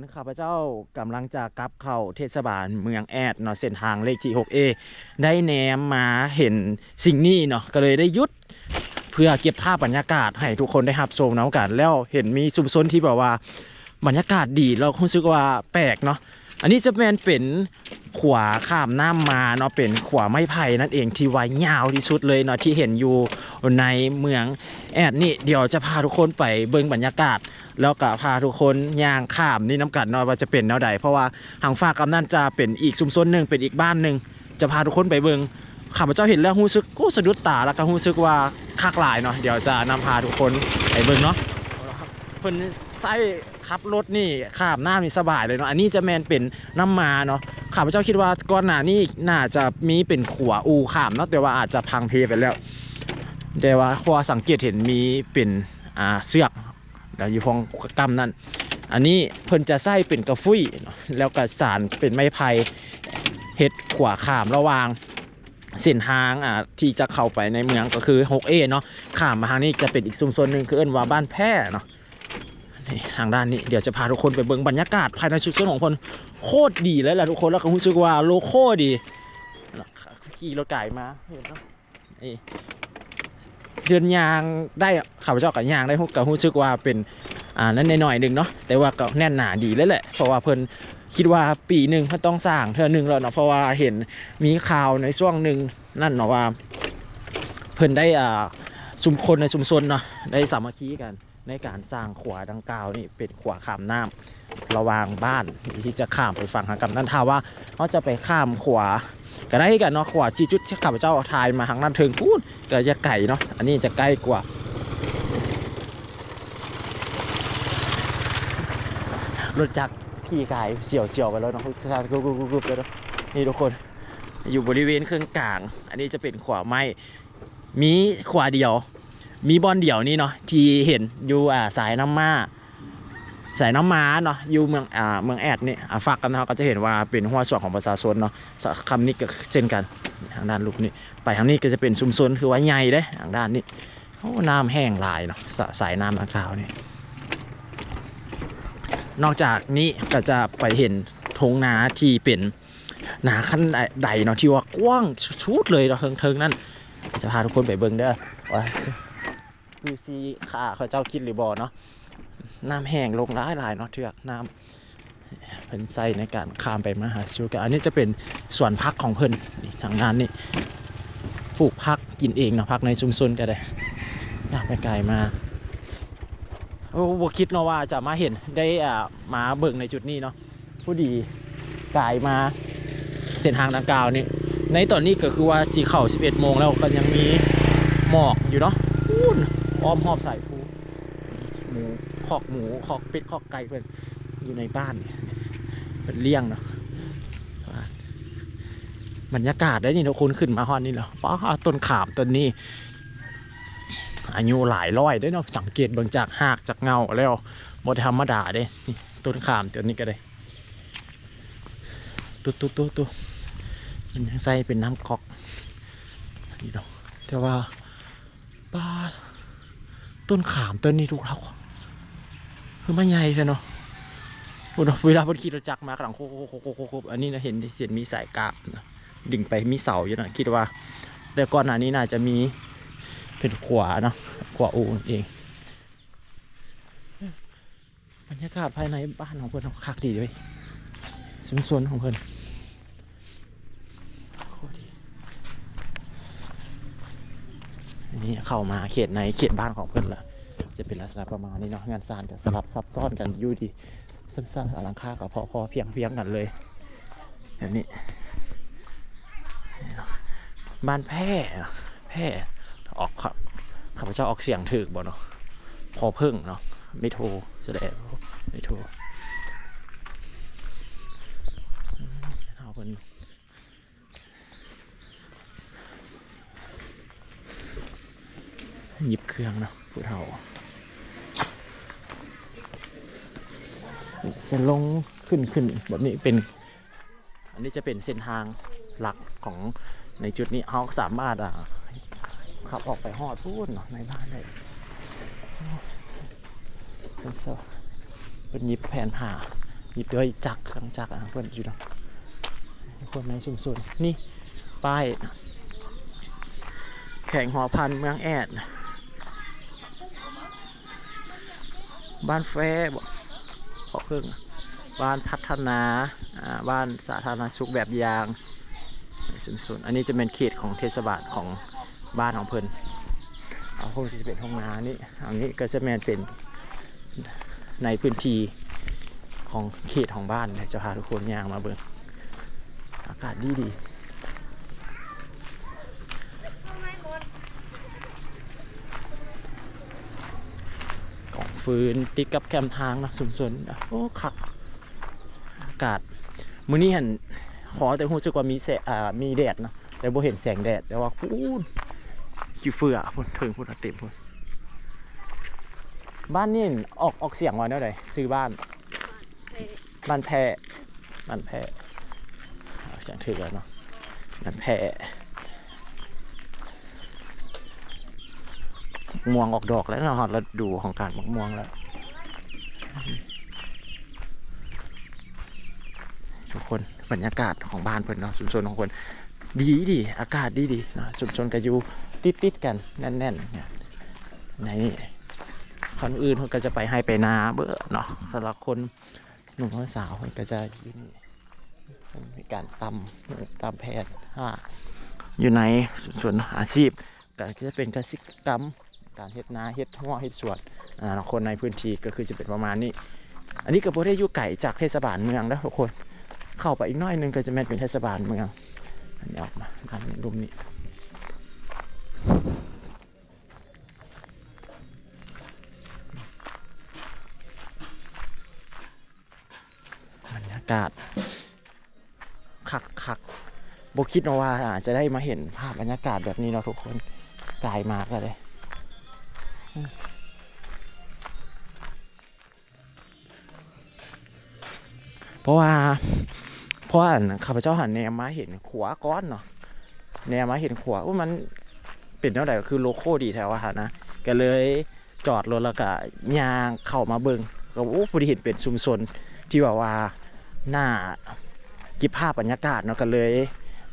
นข้าพเจ้ากำลังจะกลับเข้าเทศบาลเมืองแอดเนาะเส้นทางเลขที่ 6A ได้แนมมาเห็นสิ่งนี้เนาะก็เลยได้ยุดเพื่อเก็บภาพบรรยากาศให้ทุกคนได้รับชมน้ำกันแล้วเห็นมีชุมชนที่แบบว่าบรรยากาศดีเรารู้สึกว่าแปลกเนาะ อันนี้จะแมนเป็นขวาข้ามน้ำมาเนาะเป็นขวาไม้ไผ่นั่นเองที่ว้ยาวที่สุดเลยเนาะที่เห็นอยู่ในเมืองแอดนี่เดี๋ยวจะพาทุกคนไปเบิ่งบรรยากาศ แล้วก็พาทุกคนย่างข้ามนี่น้ำกันเนาะว่าจะเป็นแนวใดเพราะว่าทางฝากกำนันจะเป็นอีกชุมชนหนึ่งเป็นอีกบ้านหนึ่งจะพาทุกคนไปเบิ่งข้าพเจ้าเห็นแล้วรู้สึกกูสะดุดตาแล้วก็รู้สึกว่าคักหลายเนาะเดี๋ยวจะนำพาทุกคนไปเบิ่งเนาะ เพิ่นใช้ขับรถนี่ข้ามหน้านี่สบายเลยเนาะอันนี้จะแมนเป็นน้ำมาเนาะข้าพเจ้าคิดว่าก่อนหน้านี้น่าจะมีเป็นขัวอูขามเนาะแต่ว่าอาจจะพังเพไปแล้วแต่ว่าพอสังเกตเห็นมีเป็นอ่าเสือกแล้วอยู่ห้องกำนั่นอันนี้เพิ่นจะใส่เป็นกระฟุ้ยแล้วก็สารเป็นไม้ไผ่เฮ็ดขวาขามระหว่างเส้นทางอ่าที่จะเข้าไปในเมืองก็คือ 6A เนาะข้ามมาทางนี้จะเป็นอีกชุมชนหนึ่งคือเอิ้นว่าบ้านแพร่เนาะ ทางด้านนี้เดี๋ยวจะพาทุกคนไปเบิ่งบรรยากาศภายในชุมชนของคนโคตรดีเลยแหละทุกคนแล้วก็รู้สึกว่าโลโก้ดีขี่รถไก่มาเห็นเนาะเดินยางได้ข้าพเจ้ากับยางได้ก็รู้สึกว่าเป็นอ่านั่นหน่อยหนึ่งเนาะแต่ว่าก็แน่นหนาดีเลยแหละเพราะว่าเพิ่นคิดว่าปีหนึ่งเขาต้องสร้างเท่านึงแล้วเนาะเพราะว่าเห็นมีข่าวในช่วงหนึ่งนั่นเนาะว่า เพิ่นได้อ่าชุมคนในชุมชนเนาะได้สามัคคีกัน ในการสร้างขวาดังกล่าวนี่เป็นขวาข้ามน้ำระหว่างบ้านที่จะข้ามไปฝั่งทางกำนั่นถ้าว่าเขาจะไปข้ามขวาก็ได้กันเนาะขวาจีจุดที่ข้าพเจ้าทายมาทางนั้นถึงพูดก็จะไก่เนาะอันนี้จะใกล้กว่ารถจักรขี่กายเสี่ยวเสี่ยวๆไปแล้วเนาะกุ๊บกุ๊บกุ๊บกุ๊บไปแล้วนี่ทุกคนอยู่บริเวณเครื่องกลาง อันนี้จะเป็นขวาไม้มีขวาเดียว มีบอลเดี่ยวนี่เนาะที่เห็นอยู่อ่าสายน้ำมาสายน้ำม้าเนาะอยู่เมืองอ่าเมืองแอดนี่ฝากกันเนาะก็จะเห็นว่าเป็นหัวส่วนของประชาชนเนาะคำนี้ก็เช่นกันทางด้านลูกนี่ไปทางนี้ก็จะเป็นชุมชนคือว่าใหญ่เด้ทางด้านนี้โอ้น้ำแห้งลายเนาะสสายน้ำทางขาวนี่นอกจากนี้ก็จะไปเห็นทงนาที่เป็นนาขั้นใดเนาะที่ว่ากว้างชุดเลยเนาะเทิงๆนั่นจะพาทุกคนไปเบิ่งเด้อว่า คือซีขาเขาเจ้าคิดหรือบอเนาะน้ำแห้งลงร้ายหลายๆเนาะเทือกน้ำเพิ่นใส่ในการข้ามไปมาหาชูกันอันนี้จะเป็นสวนพักของเพิ่นนี่ทางด้านนี้ปลูกพักกินเองเนาะพักในชุมชนก็ได้น่าไปไกลมาโอ้บคิดเนาะว่าจะมาเห็นได้อ่ามาเบิ่งในจุดนี้เนาะผู้ดีกายมาเส้นทางดังกล่าวนี่ในตอนนี้ก็คือว่าสีเข่า11 โมงแล้วก็ยังมีหมอกอยู่เนาะ อ้อมหอบสายภูหมูคอกหมูคอกเป็ดคอกไก่เพื่อนอยู่ในบ้านนี่เป็นเลี้ยงเนาะบรรยากาศได้นี่ทุกคนขึ้นมาฮอนนี่เนาะป้าต้นขามต้นนี้ อายุหลายร้อยเด้อเนาะสังเกตเบิ่งจากหากจากเงาแล้วบ่ธรรมดาเด้นี่ต้นขามตัวนี้ก็ได้ตุ๊ตุ๊ตุ๊ตุ๊มันยังใส่เป็นน้ำก๊อกนี่เนาะแต่ว่าป้า ต้นขามต้นนี้ทุกเราคือไมันใหญ่เลยเนาะโอ้เนาะเวลาบนขี่รถจักรมาหลังโคโคโคโคโคอันนี้นะเห็นเสียนมีสายกาบนะดึงไปมีเสาอยู่นะคิดว่า แต่ก่อนหน้านี้น่าจะมีเป็นขวาเนาะขวาอูนเองบรรยากาศภายในบ้านของเพื่อนคักดีด้วยชุมชนของเพื่อนโคตรดีนนี่เข้ามาเขตในเขตบ้านของเพื่อนละ จะเป็นลักษณะประมาณนี้เนาะงานสางกันสลับซับซ้อนกันอยู่ดีสั้นๆอลังค่ากับพอพอเพียงเพียงกันเลยแบบนี้นี่เนาะบ้านแพร่แพร่ออกครับข้าพเจ้าออกเสียงถึกบ่เนาะพอพึ่งเนาะไม่โทรแสดงไม่โทรเอาเป็นหยิบเครื่องเนาะผู้เฒ่า จะลงขึ้นขึ้นแบบนี้เป็น อันนี้จะเป็นเส้นทางหลักของในจุดนี้เขาสามารถอะขับออกไปหอดพูดในบ้านเลยเป็นสวเป็นหยิบแผ่นผ่าหยิบด้วยจักรทั้งจักรอะเพื่อนอยู่เนาะคนในชุมชนนี่ป้ายแข่งหอพันเมืองแอด บ้านแฟบอก ขอเครื่งบ้านพัฒนาบ้านสาธารณสุขแบบยางสุนสุนอันนี้จะเป็นเขตของเทศบาลของบ้านของเพิ่นเอาพวกที่จะเป็นห้องน้ำนี่อันนี้ก็จะแมนเป็นในพื้นที่ของเขตของบ้านเดี๋ยวจะพาทุกคนย่างมาเบิ่งอากาศดีดีกล่อง ฟืนติดกับแคมทางนะสุนสุนโอ้คักอากาศมื้อนี้เห็นขอแต่รู้สึกว่ามีแสงอ่ามีแดดเนาะแต่บ่เห็นแสงแดดแต่ว่าพูนขี้เฟือพุ่นถึงพุ่นเต็มพุ่นบ้านนี่ออกออกเสียงว่าแนวใดซื้อบ้านบ้านแพรบ้านแพรเสียงถึกแล้วเนาะบ้านแพร ม่วงออกดอกแล้วเนาะเราดูของการมักม่วงแล้ว ทุกคนบรรยากาศของบ้านเพิ่อนเนาะชุมชนของคน ดีดีอากาศดีดีเนาะชุมชนก็อยู่ติดติดกันแน่นๆเนี่ยในนี่คนอื่นเขาก็จะไปให้ไปนาเบื่อเนาะแต่ละคนหนุ่มสาวเขาก็จะอยู่นี่มีการตำตำแพทย์อ่าอยู่ในส่วนอาชีพก็จะเป็นกสิกรรม การเฮ็ดนาเฮ็ดหัวเฮ็ดสวนอ่าคนในพื้นที่ก็คือจะเป็นประมาณนี้ อันนี้ก็บ่ได้อยู่ไกลจากเทศบาลเมืองนะทุกคนเข้าไปอีกน้อยนึงก็จะแม่นเป็นเทศบาลเมืองอันนี้ออกมาด้านรุมนี้บรรยากาศคักคักบคิดว่าอาจจะได้มาเห็นภาพบรรยากาศแบบนี้เนาะทุกคนกลายมากเลย เพราะว่าเพราะว่าข้าพเจ้าหันแนมมาเห็นขวาก้อนเนาะแนมมาเห็นขวาว่ามันเป็นเท่าไหร่ก็คือโลโก้ดีแถวว่านะก็เลยจอดรถแล้วก็ยางเข้ามาเบิงก็โอ้พอดีเห็นเป็นชุมชนที่แบบว่าหน้าเก็บภาพบรรยากาศเนาะก็เลย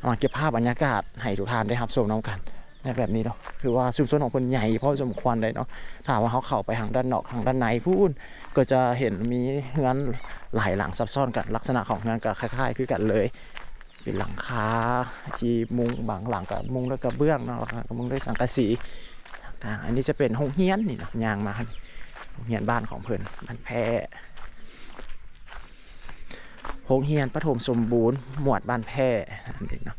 มาเก็บภาพบรรยากาศให้ทุกท่านได้รับชมน้ำกัน ในแบบนี้เนาะคือว่าชุมชนของคนใหญ่พอสมควรเลยเนาะถามว่าเขาเข้าไปทางด้านนอกทางด้านในพูนก็จะเห็นมีเฮือนหลายหลังซับซ้อนกันลักษณะของงานก็คล้ายๆคือกันเลยเป็นหลังคาที่มุงบางหลังกับมุงด้วยกระเบื้องเนาะกับมุงด้วยสังกะสีต่างอันนี้จะเป็นห้องเฮียนนี่เนาะยางมาโรงเฮียนบ้านของเพิ่นบ้านแพร่โรงเฮียนปฐมสมบูรณ์หมวดบ้านแพร่อันนี้เนาะ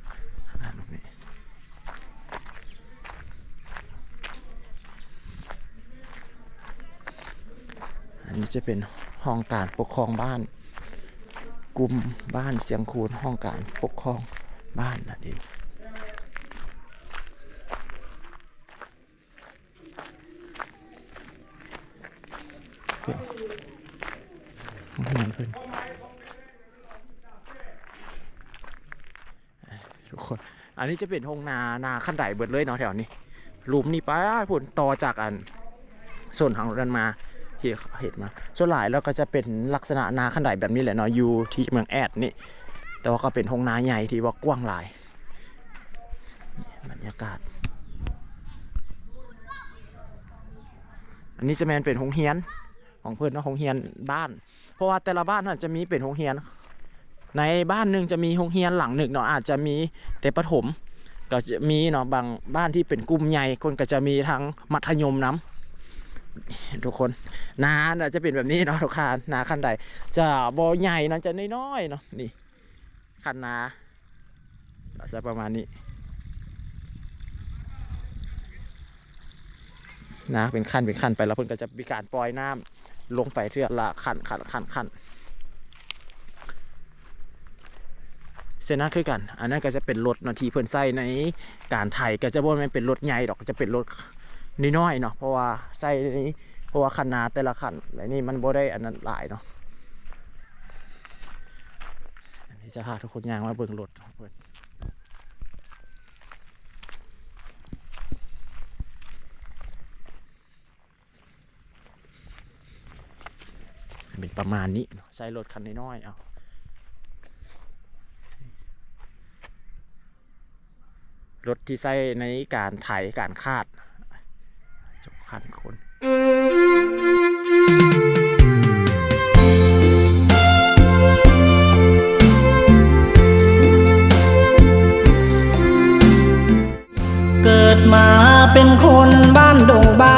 อันนี้จะเป็นห้องการปกครองบ้าน กลุ่มบ้านเสียงคูนห้องการปกครองบ้านนั่นเพื่อนเพื่อนทุกคน อันนี้จะเป็นห้องนานาขั้นใดเบิดเลยเนาะแถวนี้หลุมนี่ไปผลต่อจากอันส่วนทางเดินมา ที่เห็นมาส่วนหลายแล้วก็จะเป็นลักษณะนาขนาดแบบนี้แหละเนาะอยู่ที่เมืองแอดนี่ แต่ว่าก็เป็นทงนาใหญ่ที่ว่ากว้างหลายบรรยากาศ อันนี้จะแมนเป็นหงเฮียนของเพื่อนนะหงเฮียนบ้าน เพราะว่าแต่ละบ้านน่ะจะมีเป็นหงเฮียน ในบ้านหนึ่งจะมีหงเฮียนหลังหนึ่งเนาะอาจจะมีแต่ประถมก็จะมีเนาะบางบ้านที่เป็นกลุ่มใหญ่คนก็จะมีทั้งมัธยมน้ำ ทุกคนนาน่ะจะเป็นแบบนี้เนาะทุกคนนาคันใดจะบอใหญ่นะจะน้อยๆเนาะนี่คันนาจะประมาณนี้นะเป็นขั้นเป็นขั้นไปแล้วเพิ่นก็จะมีการปล่อยน้ำลงไปเทือละขั้นขั้นขั้นขั้นเส้นนั้นคือกัน อันนั้นก็จะเป็นรถนาทีเพิ่อนใส่ในการไถก็จะบ่แม่นเป็นรถใหญ่ดอกจะเป็นรถ นิดน้อยเนาะเพราะว่าใส่เพราะว่าขนาดแต่ละขันไอ้นี่มันบ่ได้อันนั้นหลายเนาะอันนี้จะพาทุกคนยางมาเบิ่งรถเพื่อนเป็นประมาณนี้ใส่รถคันน้อยๆเอารถที่ใส่ในการไถการคาด พันคนเกิดมาเป็นคนบ้านดงบ้าน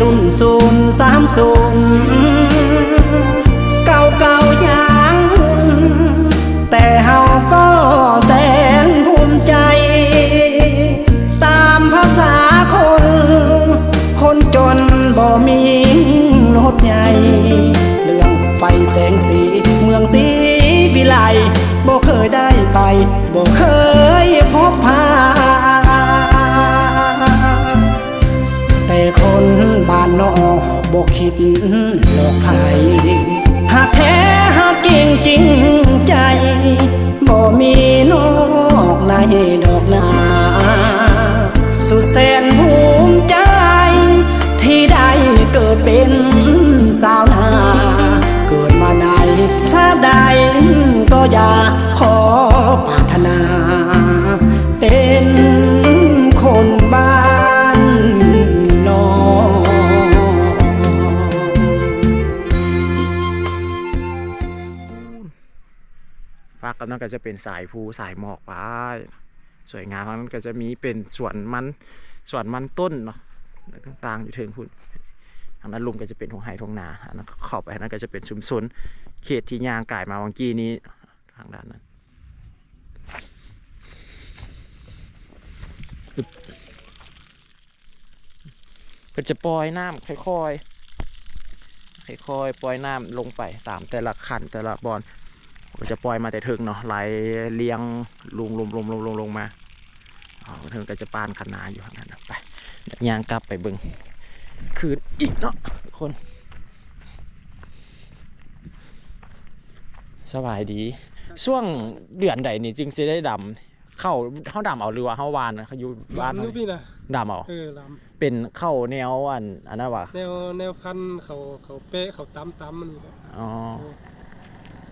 รุ่นศูนย์สามศูนย์ จริงใจบ่มีนอกในดอกนา ก็จะเป็นสายภูสายหมอกไปสวยงามนั้นก็จะมีเป็นสวนมันสวนมันต้นเนาะต่างๆอยู่เถึงพุ่นทางนั้นลุมก็จะเป็นหงไห่ทงนาอันนั้นเข้าไปอันนั้นก็จะเป็นชุมชนเขตที่ย่างกายมาวังกี้นี้ทางด้านนั้นอึ๊บเพื่อจะปล่อยน้ำค่อยๆค่อยๆปล่อยน้ำลงไปตามแต่ละขันแต่ละบอล ก็จะปล่อยมาแต่ถึงเนาะไหลเลี้ยงลงลงลงลงลงลงมาอ๋อถึงก็จะปานขนาอยู่ข้างนั้นนะไปเดี๋ยวย่างกลับไปเบึงคืนอีกเนาะทุกคนสบายดี ช่วงเดือนใดนี่จึงจะได้ดำเข้าเขาดำเอาหรือว่าเขาวานนะเขาอยู่บ้านลำลูกพี่นะดำเอาเออลเป็นเข้าแนวอันอันนั้นวะำแนวแนวพันธุ์เขาเขาเป๊ะเขาตั้มตั้มมันนี่แหละอ๋อ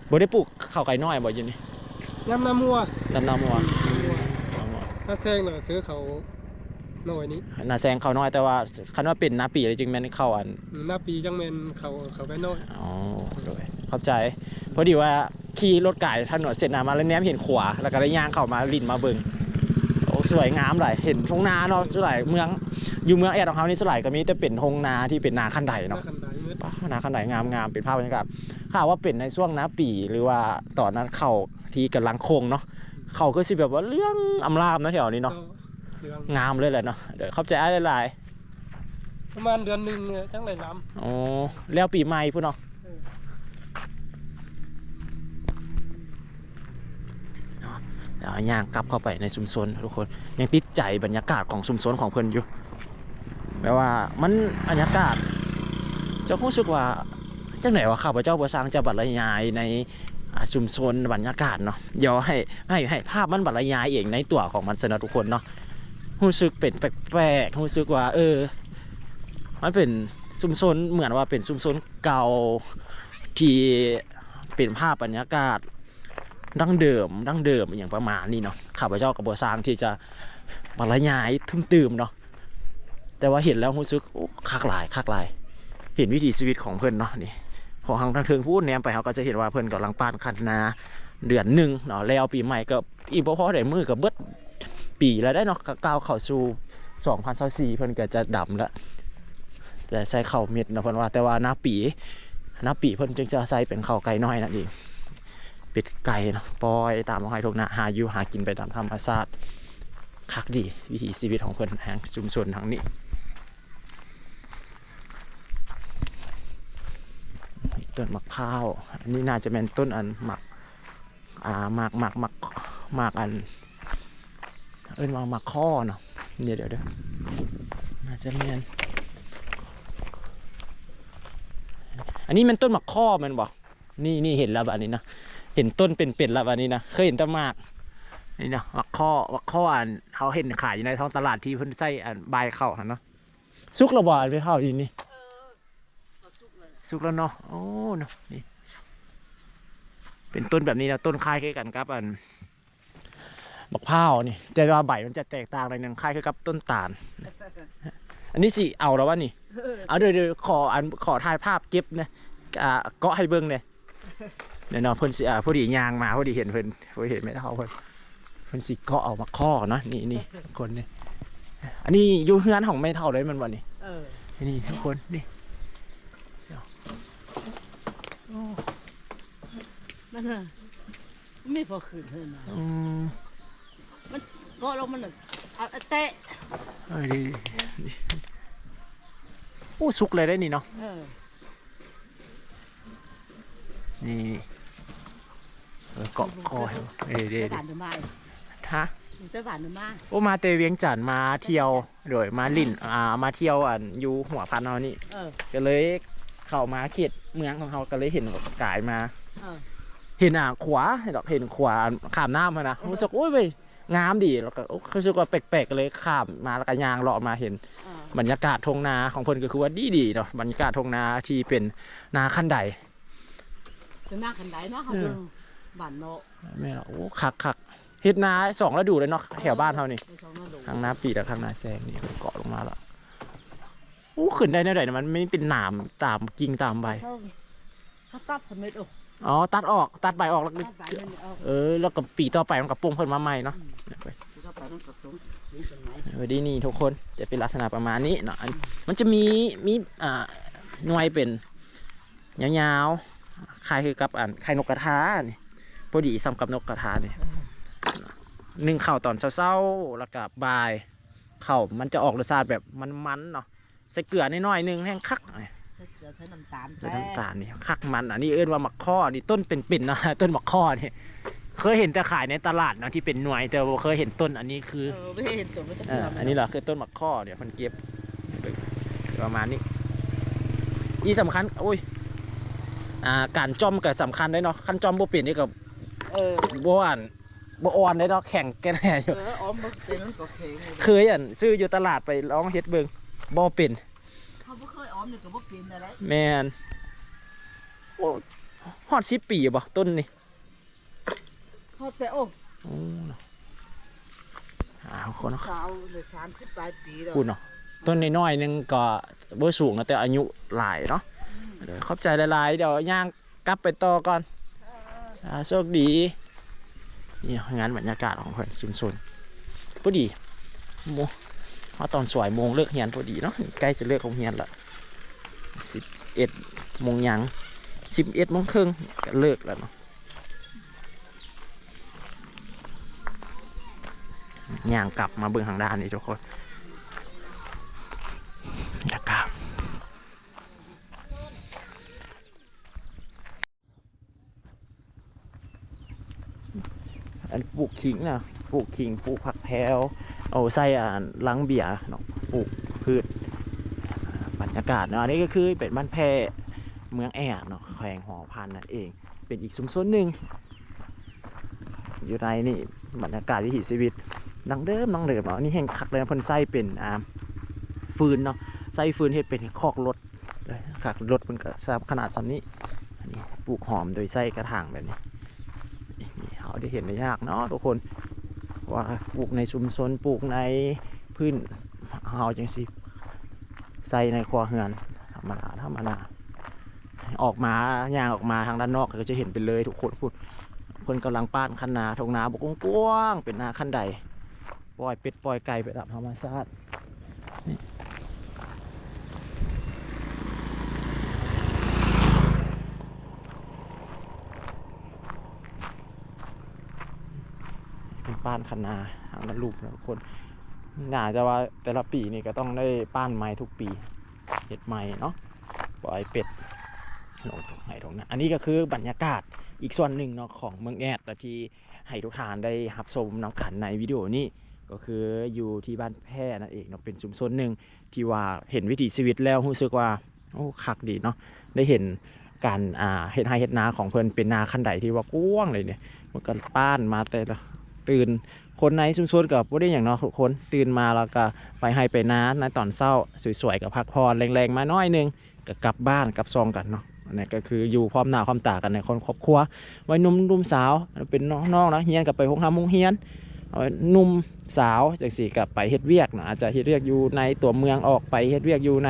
บ่ได้ปลูกข้าวไก่น้อยบ่อยินนี่ย่ำน้ำมัวดำน้ำมัวมัวอ๋อถ้าแซงหน่อยซื้อเขาหน่อยนี้นาแซงเขาน้อยแต่ว่าคันว่าเป็นนาปีเลยจึงแม่นเข้าอันอืมหน้าปีจังเมนเขาเขาไปน้อยอ๋อโดยเข้าใจพอดีว่าขี่รถไก่ถนนเสร็จนามาแล้วแนมเห็นขวาแล้วก็ได้ย่างเข้ามาลินมาเบิ่งโอ้สวยงามหลายเห็นทุ่งนาเนาะสวยเมืองอยู่เมืองแอดของเขานี่สวยก็มีแต่เป็นทุ่งนาที่เป็นนาคันไดหน้าเนาะคั นไดเมื่อป้านาคันไดงามงามเป็นภาพบรรยากาศข่าวว่าเป็นในช่วงหน้าปีหรือว่าตอนนั้นเข้าที่กำลังโคงเนาะเขาก็สิแบบว่าเรื่องอำลาบนะแถวนี้เนาะเดือนงามเลยแหละเนาะเดี๋ยวเข้าใจอะไรหลายประมาณเดือนหนึ่งเนี่ยจังไรลๆอ๋อแล้วปีใหม่พุ่นเนาะำเออแล้วย่างกลับเข้าไปในชุมชนทุกคนยังติดใจบรรยากาศของชุมชนของเพิ่นอยู่แปลว่ามันบรรยากาศเจ้ารู้สึกว่าจังไหนว่าข้าพเจ้าบ่สร้างจะบรรยายในชุมชนบรรยากาศเนาะเดี๋ยวให้ให้ให้ภาพมันบรรยายเองในตัวของมันสนะทุกคนเนาะรู้สึกเป็นแปลกๆรู้สึกว่า เออ มันเป็นชุมชนเหมือนว่าเป็นชุมชนเก่าที่เป็นภาพบรรยากาศดั้งเดิมดั้งเดิมอย่างประมาณนี้เนาะข้าพเจ้ากับบัวสางที่จะบรรยายทึมตืมเนาะแต่ว่าเห็นแล้วรู้สึกคักหลายคักหลาย เห็นวิถีชีวิตของเพื่อนเนาะนี่ของทางทางเทิงพูดแนมไปเขาก็จะเห็นว่าเพิ่อนกำลังปานคันนาเดือนหนึ่งเนาะแล้วปีใหม่ก็อีกบ่พอได้มือกับเบิดปีแล้วได้เนาะก็ก้าวเข้าสู่2024เพิ่นก็จะดำแล้วแต่ใส่เข้าเม็ดเนาะเพิ่นว่าแต่ว่าหน้าปีหน้าปีเพิ่นจึงจะใส่เป็นเข้าไก่น้อยนั่นเองเป็ดไก่เนาะปล่อยตามห้อยทงนาหาอยู่หากินไปตามธรรมชาติคักดีวิถีชีวิตของเพิ่นแห่งชุมชนทางนี้ ต้นมะพร้าวอันนี้น่าจะเป็นต้นอันหมักอ่าหมากหมากหมากหมากอัน เอิ้นว่าหมากข้อเนาะเดี๋ยวเดี๋ยวเดี๋ยวน่าจะเป็นอันนี้มันต้นหมากข้อมันบอกนี่นี่เห็นแล้วแบบนี้นะเห็นต้นเป็นๆแล้วแบบนี้นะเคยเห็นแต่หมากนี่นะหมากข้อหมากข้ออันเขาเห็นขายอยู่ในท้องตลาดที่เพิ่นใส่อันใบเข้าหันเนาะซุกระบาดไปเข้าดีนี่ สุกแล้วเนาะโอ้เนาะนี่ เป็นต้นแบบนี้นะต้นคล้ายคล้ายกันครับอันบักพร้าวนี่แต่ว่าใบมันจะแตกต่างหน่อยหนึงคล้ายคล้ายกับต้นตาล อันนี้สิเอาแล้ววะนี่ เอาเดี๋ยวเดี๋ยวขออันขอถ่ายภาพเก็บนะอ่าเกาะให้เบิ่งเลยเดี๋ยวเนาะเพิ่นสิอ่าพอดียางมาพอดีเห็นเพิ่นพอดีเห็นไม่เท่าเพิ่นเพิ่นสิเกาะเอามาข้อเนาะนี่นี่ทุกคนนี่อันนี้อยู่เฮือนของไม่เท่าเลยมันวันนี้เออนี่ทุกคนนี่ มันน่ะไม่พอคืนเท่านั้นอืมก็ลงมันน่ะเอาเอาเตะเออดีดีโอ้สุกเลยได้นี่เนาะเออนี่เออเกาะคอให้เออดีเตะดีหวานหรือไม่ฮะเตะหวานหรือไม่โอ้มาเตเวียงจันทน์มาเที่ยวโดยมาลิ่นอ่ามาเที่ยวอันอยู่หัวพันเอานี่เออก็เลยเข้ามาเขต เมืองของเขาก็เลยเห็นกายมาเออเห็นอะขวาเห็นดอกเห็นขวาขามน้ำมานะรู้สึกโอ้ยไปงามดีแล้วก็โอ้รู้สึกว่าแปลกๆก็เลยข้ามมาแล้วก็ยางเลาะมาเห็นเออบรรยากาศทงนาของเพิ่นก็คือว่าดีดีๆเนาะบรรยากาศทงนาที่เป็นนาขั้นใดจะหน้าขันไดเนาะเขาเออเบิ่งบ้านเนาะแม่นโอ้คักคักเฮ็ดนาสองฤดูเลยเนาะแถวบ้านเฮานี่ไปสองหน้าดูทางนาปีและทางนาแซงนี่เกาะลงมาแล้วโอ้ขึ้นได้แนวใดนะมันไม่เป็นหนามตามกิ่งตามใบเขาเขาตัดสมิธโอ้อ๋อตัดออกตัดใบออกแล้วก็ตัดไปมันเอาเออ แล้วก็ปีต่อไปมันก็ปรุงเพิ่นมาใหม่เนาะเขาไปมันกระตุ้งนี่เป็นไงเออดีนี่ทุกคนจะเป็นลักษณะประมาณนี้เนาะอันมันจะมีมีอ่าหน่วยเป็นยาวๆคล้ายคือกับอันไข่นกกระทานี่พอดีสำกับนกกระทานี่หนึ่งเข่าวตอนเช้าๆแล้วก็บ่ายเข่าวมันจะออกรสชาติแบบมันๆเนาะ ใส่เกลือนิดหน่อยๆนึงแห้งคักใช้เกลือใช้น้ำตาลใส่น้ำตาลนี่คักมันอันนี้เอิ้นว่ามักข้อนี่ต้นเป็นๆนะต้นมักข้อนี่เคยเห็นแต่ขายในตลาดเนาะที่เป็นหน่วยแต่ว่าเคยเห็นต้นอันนี้คือเออไม่เห็นตัวไม่ต้องอ่าเกลือันนี้เหรอคือต้นหมักข้อเดี๋ยวมันเก็บประมาณนี้ที่สำคัญโอ้ยอ่าการจอมก็สำคัญได้เนาะขั้นจอมบ่เป็นนี่ก็เออบ่อ่านบ่อ่อนได้เนาะแข่งกันแน่อยู่เอออ๋อมันเป็นมันก็เค็งเลยเคยอ่านซื้ออยู่ตลาดไปลองเฮ็ดเบิ่ง บ่เป็นเขาไม่เคยอ้อมเนี่ยก็บ่เป็นอะไรแม่นโอ้ฮอด10ปีบ่ต้นนี่เขาแต่โอ้โอ้เนาะอ่าคนเนาะสาวเลยสามสิบปลายปีแล้วพูดเนาะต้นน้อยๆหนึงก็บ่สูงนะแต่อายุหลายเนาะเดี๋ยวขอบใจหลายๆเดี๋ยวย่างกลับไปต่อก่อนอ่าโชคดีนี่งานบรรยากาศของเพื่อนซุนซุนพอดีโม มาตอนสวยโมงเลิกเฮียนพอดีเนาะใกล้จะเลิกของเฮียนละสิบเอ็ดโมงยังสิบเอ็ดโมงครึ่งเลิกแล้วเนาะย่างกลับมาเบิ่งทางด้านนี้ทุกคนบรรยากาศอันปลูกขิงนะปลูกขิงปลูกผักแพรว เอาใส่อ่าลังเบียร์เนาะปลูกพืชบรรยากาศเนาะอันนี้ก็คือเป็นบ้านแพรเมืองแอกเนาะแขวงหอพันนั่นเอง เป็นอีกชุมชนหนึ่งอยู่ในนี่บรรยากาศวิถีชีวิตดังเดิมดังเดิมเนาะนี่แห่งคักเลยนะเพิ่นใส่เป็นอ่าฟืนเนาะใส่ฟืนเฮ็ดเป็นคอกรถเลยคักรถมันก็สขนาดสำนี้อันนี้ปลูกหอมโดยใส่กระถางแบบนี้นี่เขาได้เห็นไม่ยากเนาะทุกคน ว่าปลูกในชุมชนปลูกในพื้นเฮาจังสิใส่ในครัวเฮือนธรรมดาธรรมดาออกมาย่างออกมาทางด้านนอกก็จะเห็นไปเลยทุกคนพูดคนกำลังป้านคันนาทงนาบกกว้างๆเป็นนาขั้นใดปล่อยเป็ดปล่อยไก่ไปตามธรรมชาติ ป้านคันนาทางด้นลูกนะทุกคนน่าจะว่าแต่ละปีนี่ก็ต้องได้ป้านไม้ทุกปีเห็ดไม้เนาะปล่อยเป็ดลงให้ตรงนั้นอันนี้ก็คือบรรยากาศอีกส่วนหนึ่งเนาะของเมืองแอดแที่ให้ทุกท่านได้รับชมน้ำขันในวิดีโอนี้ก็คืออยู่ที่บ้านแพร่นั่นเองเนาะเป็นชุมชนหนึ่งที่ว่าเห็นวิถีชีวิตแล้วรู้สึกว่าโอ้คักดีเนาะได้เห็นการอ่าเฮ็ดไร่เฮ็ดนาของเพิ่นเป็นนาคันใดที่ว่ากว้างเลยเนี่ยมันก็ป้านมาแต่ละ ตื่นคนในชุมชนกับบ่ได้อย่างเนาะทุกคนตื่นมาแล้วก็ไปให้ไปนาในตอนเช้าสวยๆกับพักผ่อนแรงๆมาน้อยหนึงก็กลับบ้านกลับซองกันเนาะอันนี้ก็คืออยู่พร้อมหน้าพร้อมตากันในคนครอบครัววัยหนุ่มนุ่มสาวเป็นน้องๆนะเฮียนกับไปห้องห้ามห้งเฮียนเอาไว้หนุ่มสาวจังสี่กับไปเฮ็ดเวียกเนาะอาจจะเฮ็ดเวียกอยู่ในตัวเมืองออกไปเฮ็ดเวียกอยู่ใน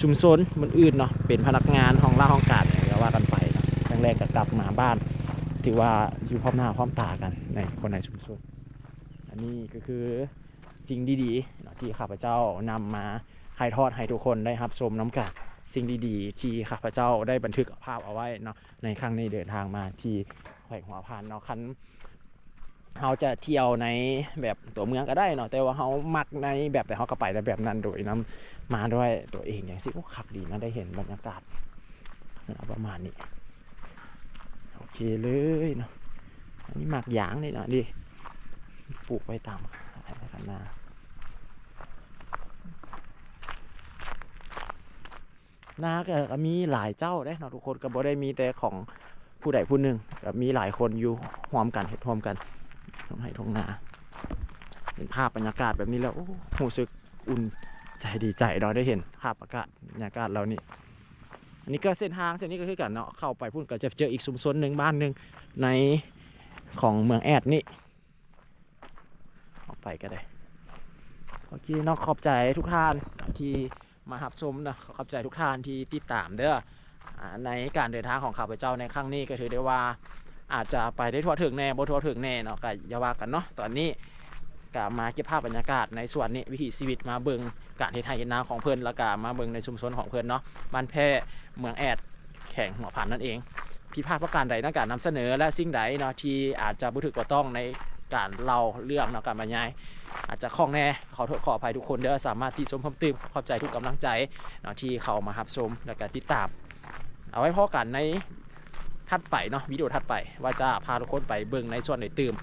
ชุมชนมันอื่นเนาะเป็นพนักงานห้องล่าห้องการเนี่ยก็ว่ากันไปนะแรกๆก็กลับมาบ้าน ถือว่าอยู่พร้อมหน้าพร้อมตากันในคนในชุมชนอันนี้ก็คือสิ่งดีๆที่ข้าพเจ้านำมาให้ทอดให้ทุกคนได้รับชมน้ำกันสิ่งดีๆ ที่ข้าพเจ้าได้บันทึกภาพเอาไว้เนาะในครั้งนี้เดินทางมาที่แขวงหัวพานเนาะคันเราจะเที่ยวในแบบตัวเมืองก็ได้เนาะแต่ว่าเขามักในแบบแต่เขาก็ไปในแบบนั้นโดยนำมาด้วยตัวเองอย่างสิโอ้ขับดีนะได้เห็นบรรยากาศลักษณะประมาณนี้ เคเลยเนาะอันนี้หมักหยางนี่นะดิปลูกไว้ตามคันนานาก็มีหลายเจ้าได้เนาะทุกคนก็บ่ได้มีแต่ของผู้ใดผู้หนึ่งก็มีหลายคนอยู่รวมกันเฮ็ดรวมกันทงให้ทงนาเห็นภาพบรรยากาศแบบนี้แล้วโอ้รู้สึกอุ่นใจดีใจเราได้เห็นภาพอากาศบรรยากาศเรานี่ อันนี้ก็เส้นทางเส้นนี้ก็คือกันเนาะเข้าไปพุ่นก็จะเจออีกชุมชนหนึ่งบ้านหนึ่งในของเมืองแอดนี่ออกไปก็ได้โอเคนาะขอบใจทุกท่านที่มาหับชมนะขอบใจทุกท่านที่ติดตามเด้อในการเดินทางของข้าพเจ้าในครั้งนี้ก็ถือได้ว่าอาจจะไปได้ทั่วถึงแน่บ่ทั่วถึงแน่เนาะก็อย่าว่ากันเนาะตอนนี้ก็มาเก็บภาพบรรยากาศในส่วนนี้วิถีชีวิตมาเบิง การเฮ็ดไร่เฮ็ดนาของเพิ่นแล้วก็มาเบิงในชุมชนของเพิ่นเนาะบ้านแพร่เมืองแอดแข่งหัวผ่านนั่นเองผิดพลาดประการใดในการนำเสนอและสิ่งใดเนาะที่อาจจะบ่ถูกบ่ต้องในการเล่าเรื่องเนาะการบรรยาย อาจจะคล่องแน่ขอโทษขออภัยทุกคนเด้อสามารถที่ชมเพิ่มเติมขอบใจทุกกำลังใจเนาะที่เข้ามารับชมและก็ติดตาม เอาไว้พอกันในถัดไปเนาะวิดีโอถัดไปว่าจะพาทุกคนไปเบิ่งในส่วนไหนตื่ม